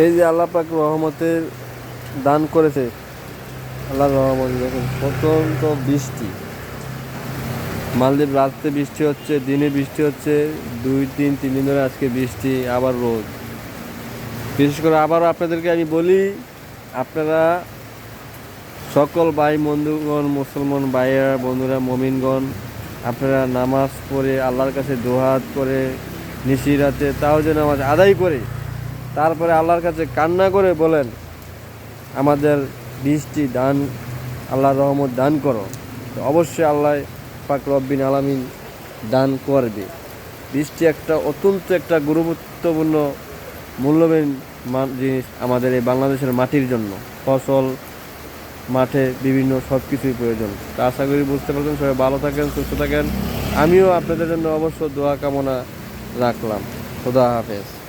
এই যে আল্লাহ পাক রহমতের দান করেছে, আল্লাহ রহমত দেখুন, প্রচণ্ড বৃষ্টি। মালদ্বীপ রাত্রে বৃষ্টি হচ্ছে, দিনে বৃষ্টি হচ্ছে, দুই, তিন তিন দিন ধরে আজকে বৃষ্টি, আবার রোদ। বিশেষ করে আবারও আপনাদেরকে আমি বলি, আপনারা সকল ভাই বন্ধুগণ, মুসলমান ভাইয়েরা, বন্ধুরা, মমিনগণ, আপনারা নামাজ পড়ে আল্লাহর কাছে দোহাত করে নিশিরাতে, তাও যে নামাজ আদায় করে তারপরে আল্লাহর কাছে কান্না করে বলেন, আমাদের বৃষ্টি দান, আল্লাহর রহমত দান করো। তো অবশ্যই আল্লাহ পাক রব্বিন আলামিন দান করবে। বৃষ্টি একটা অত্যন্ত একটা গুরুত্বপূর্ণ, মূল্যবান জিনিস আমাদের এই বাংলাদেশের মাটির জন্য। ফসল, মাঠে বিভিন্ন সব কিছুই প্রয়োজন। তা আশা করি বুঝতে পারছেন, সবাই ভালো থাকেন, সুস্থ থাকেন। আমিও আপনাদের জন্য অবশ্য দোয়া কামনা রাখলাম। খোদা হাফেজ।